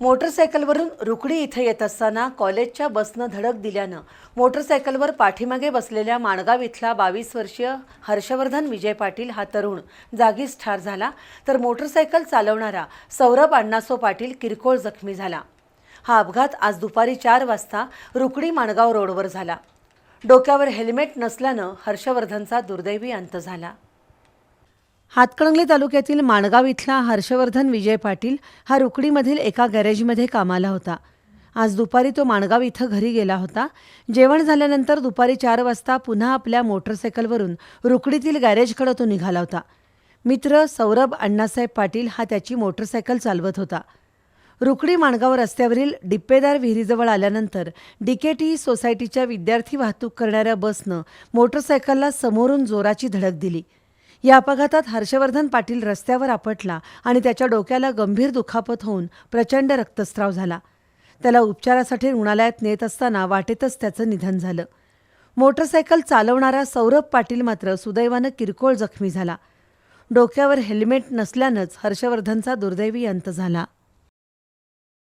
मोटरसायकलवरून रुकडी इथं येत असताना कॉलेजच्या बसनं धडक दिल्यानं मोटरसायकलवर पाठीमागे बसलेल्या माणगाव इथला बावीस वर्षीय हर्षवर्धन विजय पाटील हा तरुण जागीच ठार झाला तर मोटरसायकल चालवणारा सौरभ अण्णासो पाटील किरकोळ जखमी झाला. हा अपघात आज दुपारी चार वाजता रुकडी माणगाव रोडवर झाला. डोक्यावर हेल्मेट नसल्यानं हर्षवर्धनचा दुर्दैवी अंत झाला. हातकणंगले तालुक्यातील माणगाव इथला हर्षवर्धन विजय पाटील हा रुकडीमधील एका गॅरेजमध्ये कामाला होता. आज दुपारी तो माणगाव इथं घरी गेला होता. जेवण झाल्यानंतर दुपारी चार वाजता पुन्हा आपल्या मोटरसायकलवरून रुकडीतील गॅरेजकडे तो निघाला होता. मित्र सौरभ अण्णासाहेब पाटील हा त्याची मोटरसायकल चालवत होता. रुकडी माणगाव रस्त्यावरील डिप्पेदार विहिरीजवळ आल्यानंतर डीकेटी सोसायटीच्या विद्यार्थी वाहतूक करणाऱ्या बसनं मोटरसायकलला समोरून जोराची धडक दिली. या अपघातात हर्षवर्धन पाटील रस्त्यावर आपटला आणि त्याच्या डोक्याला गंभीर दुखापत होऊन प्रचंड रक्तस्राव झाला. त्याला उपचारासाठी रुग्णालयात नेत असताना वाटेतच त्याचं निधन झालं. मोटरसायकल चालवणारा सौरभ पाटील मात्र सुदैवानं किरकोळ जखमी झाला. डोक्यावर हेल्मेट नसल्यानंच हर्षवर्धनचा दुर्दैवी अंत झाला.